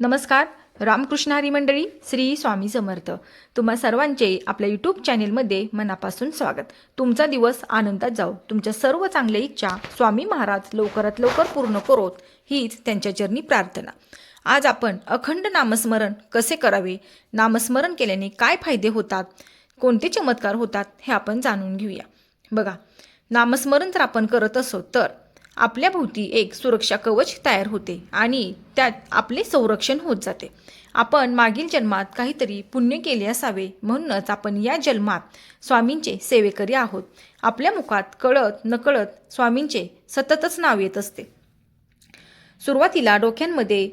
नमस्कार रामकृष्ण हरी मंडळी श्री स्वामी समर्थ. तुम्हा सर्वांचे आपल्या यूट्यूब चॅनेलमध्ये मनापासून स्वागत. तुमचा दिवस आनंदात जाऊ तुमच्या सर्व चांगल्या इच्छा स्वामी महाराज लवकरात लवकर पूर्ण करोत हीच त्यांच्या चरणी प्रार्थना. आज आपण अखंड नामस्मरण कसे करावे? नामस्मरण केल्याने काय फायदे होतात? कोणते चमत्कार होतात? हे आपण जाणून घेऊया. बघा नामस्मरण जर आपण करत असो तर आपल्या भोवती एक सुरक्षा कवच तयार होते आणि त्यात आपले संरक्षण होत जाते. आपण मागील जन्मात काहीतरी पुण्य केले असावे म्हणूनच आपण या जन्मात स्वामींचे सेवेकरी आहोत. आपल्या मुखात कळत नकळत स्वामींचे सततच नाव येत असते. सुरुवातीला डोक्यांमध्ये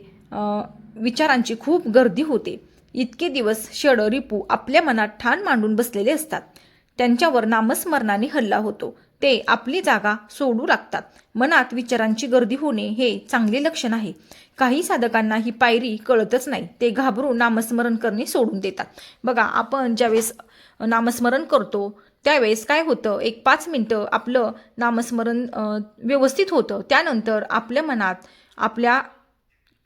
विचारांची खूप गर्दी होते. इतके दिवस षड रिपू आपल्या मनात ठाण मांडून बसलेले असतात. त्यांच्यावर नामस्मरणाने हल्ला होतो. ते आपली जागा सोडू लागतात. मनात विचारांची गर्दी होणे हे चांगले लक्षण आहे. काही साधकांना ही पायरी कळतच नाही. ते घाबरून नामस्मरण करणे सोडून देतात. बघा आपण ज्यावेळेस नामस्मरण करतो त्यावेळेस काय होतं? एक पाच मिनटं आपलं नामस्मरण व्यवस्थित होतं. त्यानंतर आपल्या मनात आपल्या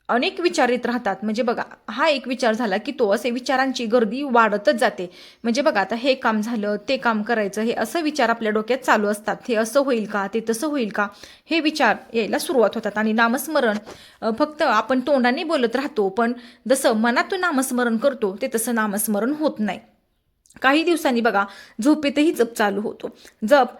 अनेक विचार येत राहतात. म्हणजे बघा हा एक विचार झाला की तो असे विचारांची गर्दी वाढतच जाते. म्हणजे बघा आता हे काम झालं ते काम करायचं हे असं विचार आपल्या डोक्यात चालू असतात. हे असं होईल का? ते तसं होईल का? हे विचार यायला सुरुवात होतात. आणि नामस्मरण फक्त आपण तोंडाने बोलत राहतो पण जसं मनातून नामस्मरण करतो ते तसं नामस्मरण होत नाही. काही दिवसांनी बघा झोपेतही जप चालू होतो. जप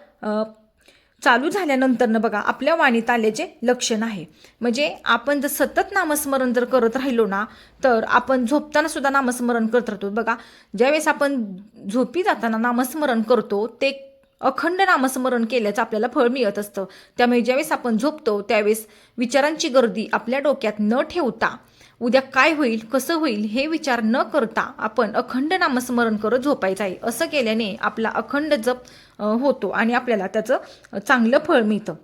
चालू झाल्यानंतरनं बघा आपल्या वाणीत आल्याचे लक्षण आहे. म्हणजे आपण जर सतत नामस्मरण जर करत राहिलो ना तर आपण झोपताना सुद्धा नामस्मरण करत राहतो. बघा ज्यावेळेस आपण झोपी जाताना नामस्मरण करतो ते अखंड नामस्मरण केल्याचं आपल्याला फळ मिळत असतं. त्यामुळे ज्यावेळेस आपण झोपतो त्यावेळेस विचारांची गर्दी आपल्या डोक्यात न ठेवता उद्या काय होईल कसं होईल हे विचार न करता आपण अखंड नामस्मरण करत झोपायचं आहे. असं केल्याने आपला अखंड जप होतो आणि आपल्याला त्याचं चांगलं फळ मिळतं.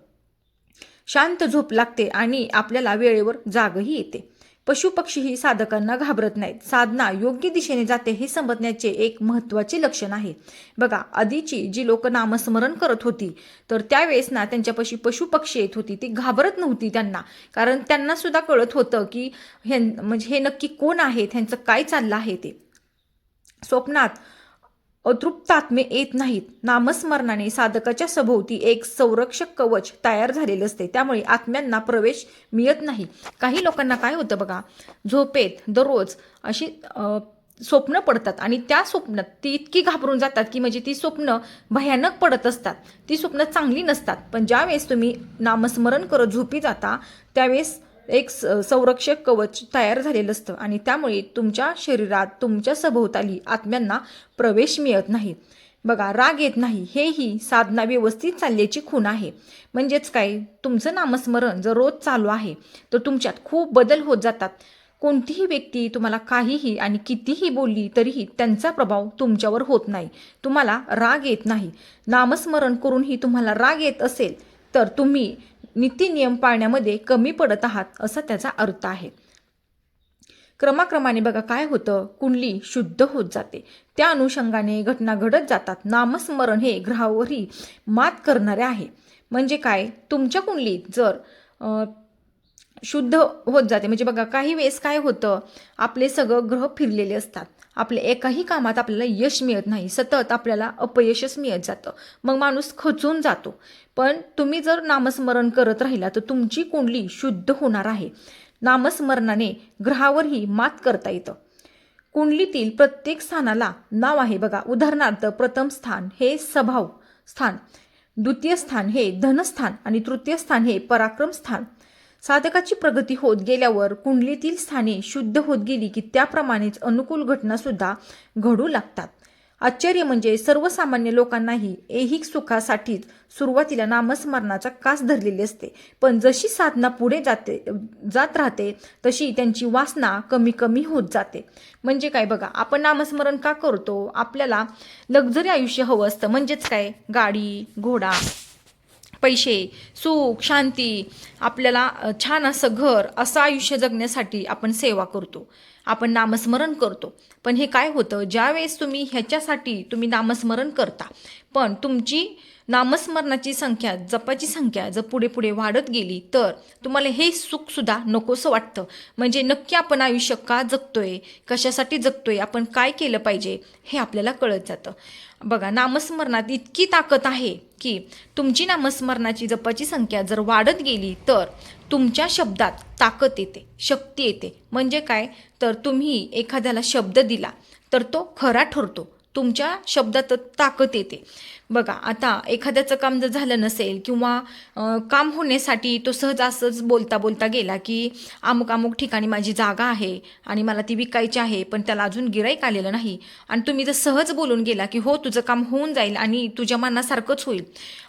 शांत झोप लागते आणि आपल्याला वेळेवर जागही येते. पशुपक्षीही साधकांना घाबरत नाहीत. साधना योग्य दिशेने जाते हे समजण्याचे एक महत्त्वाचे लक्षण आहे. बघा आधीची जी लोक नामस्मरण करत होती तर त्यावेळेस ना त्यांच्यापाशी पशुपक्षी येत होती. ती घाबरत नव्हती त्यांना. कारण त्यांना सुद्धा कळत होतं की हे म्हणजे हे नक्की कोण आहेत? ह्यांचं काय चाललं आहे ते? स्वप्नात अतृप्त आत्मे येत नाहीत. नामस्मरणाने साधकाच्या सभोवती एक संरक्षक कवच तयार झालेलं असते. त्यामुळे आत्म्यांना प्रवेश मिळत नाही. काही लोकांना काय होतं बघा? झोपेत दररोज अशी स्वप्न पडतात आणि त्या स्वप्नात ती इतकी घाबरून जातात की म्हणजे ती स्वप्न भयानक पडत असतात. ती स्वप्न चांगली नसतात. पण ज्यावेळेस तुम्ही नामस्मरण करत झोपी जाता त्यावेळेस एक स- संरक्षक कवच तयार झालेलं असतं आणि त्यामुळे तुमच्या शरीरात तुमच्या सभोवताली आत्म्यांना प्रवेश मिळत नाही. बघा राग येत नाही. हेही साधना व्यवस्थित चालल्याची खूण आहे. म्हणजेच काय? तुमचं नामस्मरण जर रोज चालू आहे तर तुमच्यात खूप बदल होत जातात. कोणतीही व्यक्ती तुम्हाला काहीही आणि कितीही बोलली तरीही त्यांचा प्रभाव तुमच्यावर होत नाही. तुम्हाला राग येत नाही. नामस्मरण करूनही तुम्हाला राग येत असेल तर तुम्ही नीती नियम पाळण्यामध्ये कमी पडत आहात असा त्याचा अर्थ आहे. क्रमाक्रमाने बघा काय होतं. कुंडली शुद्ध होत जाते. त्या अनुषंगाने घटना घडत जातात. नामस्मरण हे ग्रहावरही मात करणारे आहे. म्हणजे काय? तुमच्या कुंडलीत जर शुद्ध होत जाते. म्हणजे बघा काही वेळेस काय होतं? आपले सगळं ग्रह फिरलेले असतात. आपल्या एकाही कामात आपल्याला यश मिळत नाही सतत आपल्याला अपयशच मिळत जातं. मग माणूस खचून जातो. पण तुम्ही जर नामस्मरण करत राहिला तर तुमची कुंडली शुद्ध होणार आहे. नामस्मरणाने ग्रहावरही मात करता येतं. कुंडलीतील प्रत्येक स्थानाला नाव आहे बघा. उदाहरणार्थ प्रथम स्थान हे स्वभाव स्थान द्वितीय स्थान हे धनस्थान आणि तृतीय स्थान हे पराक्रम स्थान. साधकाची प्रगती होत गेल्यावर कुंडलीतील स्थाने शुद्ध होत गेली की त्याप्रमाणेच अनुकूल घटनासुद्धा घडू लागतात. आश्चर्य म्हणजे सर्वसामान्य लोकांनाही ऐहिक सुखासाठीच सुरुवातीला नामस्मरणाचा कास धरलेली असते. पण जशी साधना पुढे जाते जात राहते तशी त्यांची वासना कमी कमी होत जाते. म्हणजे काय बघा आपण नामस्मरण का करतो? आपल्याला लक्झरी आयुष्य हवं असतं. म्हणजेच काय? गाडी घोडा. पैसे सुख शांती आपल्याला छान असं घर असं आयुष्य जगण्यासाठी आपण सेवा करतो. आपण नामस्मरण करतो. पण हे काय होतं? ज्यावेळेस तुम्ही ह्याच्यासाठी तुम्ही नामस्मरण करता पण तुमची नामस्मरणाची संख्या जपाची संख्या जर पुढे पुढे वाढत गेली तर तुम्हाला हे सुखसुद्धा नकोसं वाटतं. म्हणजे नक्की आपण आयुष्य का जगतोय? कशासाठी जगतोय? आपण काय केलं पाहिजे? हे आपल्याला कळत जातं. बघा नामस्मरणात इतकी ताकद आहे की तुमची नामस्मरणाची जपाची संख्या जर वाढत गेली तर तुमच्या शब्दात ताकद येते शक्ती येते. म्हणजे काय? तर तुम्ही एखाद्याला शब्द दिला तर तो खरा ठरतो. तुमच्या शब्दात ताकद येते. बघा आता एखाद्याचं काम जर झालं नसेल किंवा काम होण्यासाठी तो सहज असंच बोलता बोलता गेला की अमुक अमुक ठिकाणी माझी जागा आहे आणि मला ती विकायची आहे पण त्याला अजून गिराईक आलेलं नाही. आणि तुम्ही जर सहज बोलून गेला की हो तुझं काम होऊन जाईल आणि तुझ्या मनासारखंच होईल.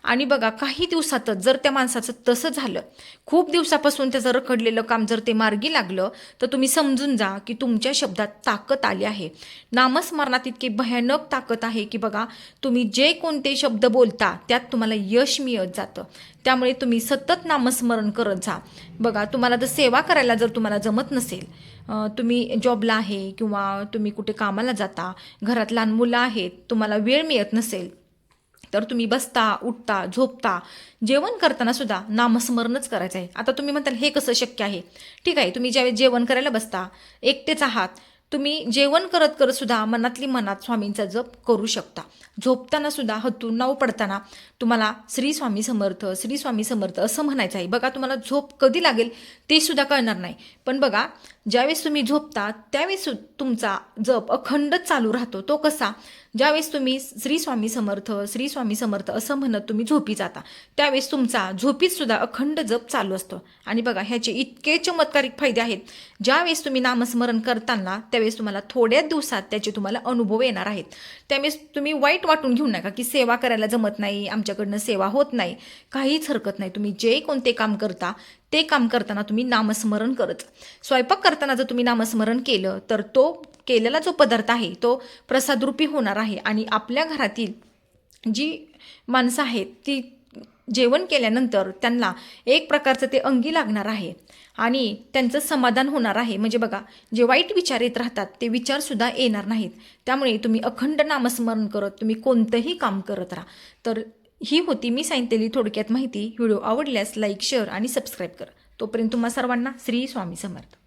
आणि बघा काही दिवसातच जर त्या माणसाचं तसं झालं खूप दिवसापासून त्याचं रखडलेलं काम जर ते मार्गी लागलं तर तुम्ही समजून जा की तुमच्या शब्दात ताकद आली आहे. नामस्मरणात इतकी भयानक ताकद आहे की बघा तुम्ही जे कोणते शब्द बोलता त्यात तुम्हाला यश मिळत जातं. त्यामुळे तुम्ही सतत नामस्मरण करत जा. बघा तुम्हाला जर सेवा करायला जर तुम्हाला जमत नसेल तुम्ही जॉबला आहे किंवा तुम्ही कुठे कामाला जाता घरात लहान मुलं आहेत तुम्हाला वेळ मिळत नसेल तर तुम्ही बसता उठता झोपता जेवण करताना सुद्धा नामस्मरणच करायचं आहे. आता तुम्ही म्हणताल हे कसं शक्य आहे? ठीक आहे तुम्ही ज्यावेळेस जेवण करायला बसता एकटेच आहात तुम्ही जेवण करत करत सुद्धा मनातली मनात स्वामींचा जप करू शकता. झोपताना सुद्धा हतून नाव पडताना तुम्हाला श्री स्वामी समर्थ श्री स्वामी समर्थ असं म्हणायचं आहे. बघा तुम्हाला झोप कधी लागेल ते सुद्धा कळणार नाही. पण बघा ज्यावेळेस तुम्ही झोपता त्यावेळेस तुमचा जप अखंड चालू राहतो. तो कसा? ज्यावेळेस तुम्ही श्री स्वामी समर्थ श्री स्वामी समर्थ असं म्हणत तुम्ही झोपी जाता त्यावेळेस तुमचा झोपीत सुद्धा अखंड जप चालू असतो. आणि बघा ह्याचे इतके चमत्कारिक फायदे आहेत. ज्यावेळेस तुम्ही नामस्मरण करताना त्यावेळेस तुम्हाला थोड्याच दिवसात त्याचे तुम्हाला अनुभव येणार आहेत. त्यावेळेस तुम्ही वाईट वाटून घेऊ नका की सेवा करायला जमत नाही आमच्याकडनं सेवा होत नाही. काहीच हरकत नाही. तुम्ही जे कोणते काम करता ते काम करताना तुम्ही नामस्मरण करत. स्वयंपाक करताना जर तुम्ही नामस्मरण केलं तर तो केलेला जो पदार्थ आहे तो प्रसादरूपी होणार आहे. आणि आपल्या घरातील जी माणसं आहेत ती जेवण केल्यानंतर त्यांना एक प्रकारचं ते अंगी लागणार आहे. आणि त्यांचं समाधान होणार आहे. म्हणजे बघा जे वाईट विचार येत राहतात ते विचारसुद्धा येणार नाहीत. त्यामुळे तुम्ही अखंड नामस्मरण करत तुम्ही कोणतंही काम करत राहा. तर ही होती मी सांगितलेली थोडक्यात माहिती. व्हिडिओ आवडल्यास लाईक शेअर आणि सबस्क्राईब करा. तोपर्यंत तुम्हा सर्वांना श्री स्वामी समर्थ.